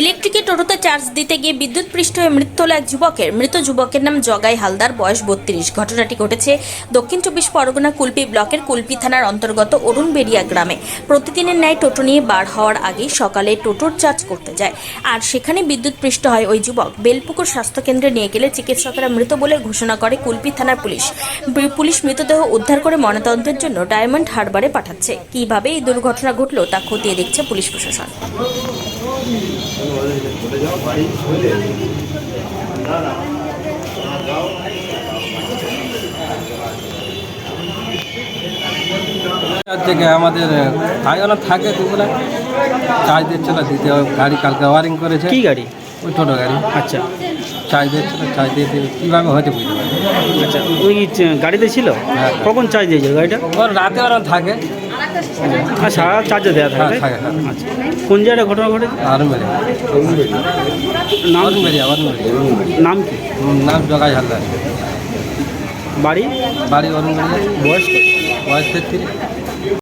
ইলেকট্রিকে টোটোতে চার্জ দিতে গিয়ে বিদ্যুৎ পৃষ্ঠ হয়ে মৃত্যু হলো এক যুবকের। মৃত যুবকের নাম জগাই হালদার, বয়স বত্রিশ। ঘটনাটি ঘটেছে দক্ষিণ চব্বিশ পরগনা কুলপি ব্লকের কুলপি থানার অন্তর্গত অরুণ অরুণবেড়িয়া গ্রামে। প্রতিদিনের ন্যায় টোটো নিয়ে বার হওয়ার আগেই সকালে টোটোর চার্জ করতে যায়। আর সেখানে বিদ্যুৎ পৃষ্ঠ হয় ওই যুবক। বেলপুকুর স্বাস্থ্যকেন্দ্রে নিয়ে গেলে চিকিৎসকেরা মৃত বলে ঘোষণা করে কুলপি থানার পুলিশ। পুলিশ মৃতদেহ উদ্ধার করে ময়নাতদন্তের জন্য ডায়মন্ড হারবারে পাঠাচ্ছে। কীভাবে এই দুর্ঘটনা ঘটলো তা খতিয়ে দেখছে পুলিশ প্রশাসন। থেকে আমাদের থাইওয়ালা থাকে দুগুলা চার্জ দিচ্ছিল দিতে হবে। গাড়ি কালকে ওয়ারিং করেছে। কি গাড়ি? ওই টোটো গাড়ি। আচ্ছা। চার্জ দিচ্ছিল চার্জ দিয়ে দিয়ে কীভাবে হয়েছে বুঝতে পারি আচ্ছা ওই গাড়িতে ছিল? হ্যাঁ। কখন চার্জ দিয়েছিল গাড়িটা? ওর রাতে ওরা থাকে। সারা চার্জে দেওয়া হ্যাঁ থাকে হ্যাঁ। আচ্ছা। কোন জায়গায় ঘটনা ঘটে আরুন বেরিয়া নাম? আরুন বেরিয়া নাম কি? নাম জগাই হালদার। বাড়ি? বাড়ি অরুণ বয়স? বয়স তেত্রিশ।